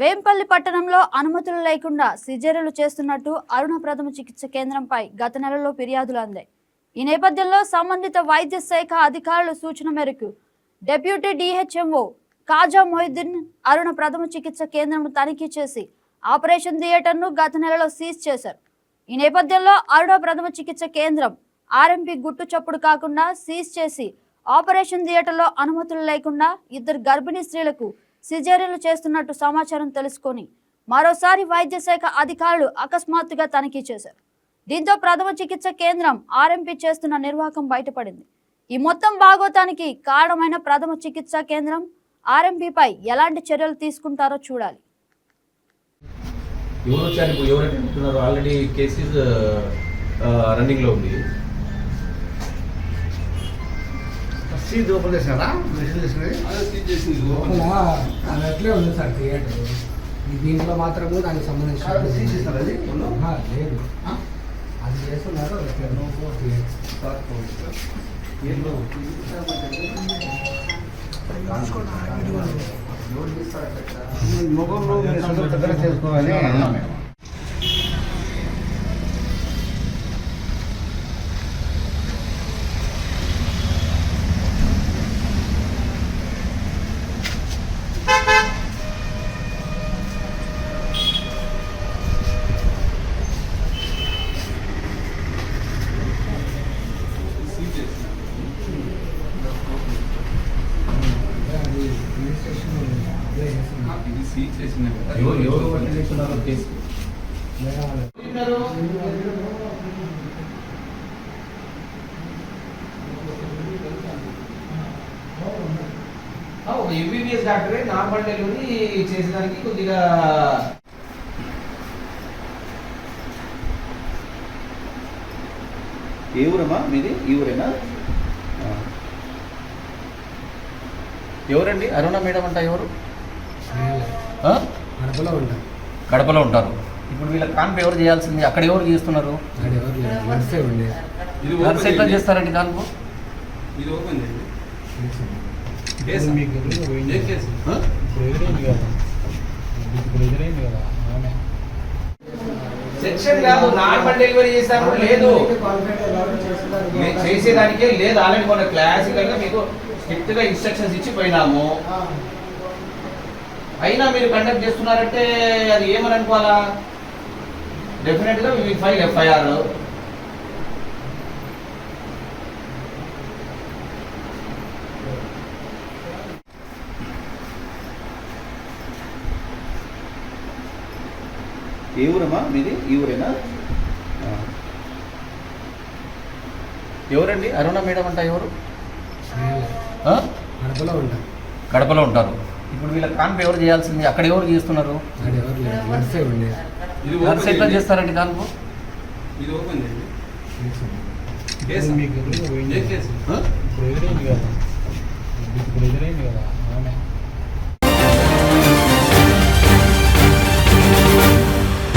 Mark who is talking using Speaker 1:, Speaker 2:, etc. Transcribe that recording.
Speaker 1: వేంపల్లి పట్టణంలో అనుమతులు లేకుండా సిజేరలు చేస్తున్నట్టు అరుణ ప్రథమ చికిత్స కేంద్రంపై గత నెలలో ఫిర్యాదులు అందాయి. ఈ నేపథ్యంలో సంబంధిత వైద్య శాఖ అధికారుల సూచన మేరకు డెప్యూటీ డిహెచ్ఎంఓ కాజా మొహిద్దీన్ అరుణ ప్రథమ చికిత్స కేంద్రం తనిఖీ చేసి ఆపరేషన్ థియేటర్ను గత నెలలో సీజ్ చేశారు. ఈ నేపథ్యంలో అరుణ ప్రథమ చికిత్స కేంద్రం ఆర్ఎంపీ గుట్టు చప్పుడు కాకుండా సీజ్ చేసి ఆపరేషన్ థియేటర్లో అనుమతులు లేకుండా ఇద్దరు గర్భిణీ స్త్రీలకు సిజేరియన్లు చేస్తున్నట్టు సమాచారం తెలుసుకొని మరోసారి వైద్య శాఖ అధికారులు అకస్మాత్తుగా తనిఖీ చేశారు. దీంతో ప్రథమ చికిత్స కేంద్రం ఆర్ఎంపీ చేస్తున్న నిర్వాహకం బయటపడింది. ఈ మొత్తం భాగోతానికి కారణమైన ప్రథమ చికిత్సా కేంద్రం ఆర్ఎంపీపై ఎలాంటి చర్యలు తీసుకుంటారో చూడాలి.
Speaker 2: ఎవరు వచ్చారు ఎవరైతే ఆల్రెడీ కేసెస్ రన్నింగ్లో ఉంది.
Speaker 3: సీట్ ఓపెన్ చేసినారా
Speaker 4: అది అట్లే ఉంది సార్ థియేటర్ ఈ దీంట్లో మాత్రము దానికి సంబంధించిన
Speaker 3: అది
Speaker 4: లేదు
Speaker 3: ఆ?
Speaker 4: అది చేస్తున్నారు
Speaker 3: దగ్గర చేసుకోవాలి
Speaker 4: వేరే వాళ్ళు.
Speaker 5: ఒక ఎంబీబీఎస్ డాక్టరే నార్మల్ డెలివరీ చేసేదానికి కొద్దిగా
Speaker 6: ఏ ఊరమ్మా మీది? ఈ ఊరేనా. ఎవరండి? అరుణ మేడం అంట ఎవరు?
Speaker 4: కడపలో ఉంటారు.
Speaker 6: కడపలో ఉంటారు. ఇప్పుడు వీళ్ళ కాన్పు ఎవరు చేయాల్సింది? అక్కడ ఎవరు చేస్తున్నారు?
Speaker 4: నర్సే
Speaker 6: ఎట్లా చేస్తారండి కాన్పు?
Speaker 7: ఇది ఓపెన్
Speaker 5: సెక్షన్ కాదు నార్మల్ డెలివరీ చేసినప్పుడు లేదు. చేసేదానికే లేదు. ఆల్రెడీ మన క్లాసికల్గా మీకు స్ట్రిక్ట్గా ఇన్స్ట్రక్షన్స్ ఇచ్చి పోయినాము అయినా మీరు కండక్ట్ చేస్తున్నారంటే అది ఏమని అనుకోవాలా? డెఫినెట్గా మీ ఫైల్ ఎఫ్ఐఆర్
Speaker 6: ఏ ఊరమ్మా? మీది? ఈ ఊరేనా. ఎవరండి? అరుణ మేడం అంట ఎవరు?
Speaker 4: కడపలో ఉంటారు.
Speaker 6: కడపలో ఉంటారు. ఇప్పుడు వీళ్ళ కాన్పు ఎవరు చేయాల్సింది? అక్కడ ఎవరు చేస్తున్నారు? ఎట్లా చేస్తారండి కాన్పు
Speaker 7: ఇది ఓపెన్ చేయండి.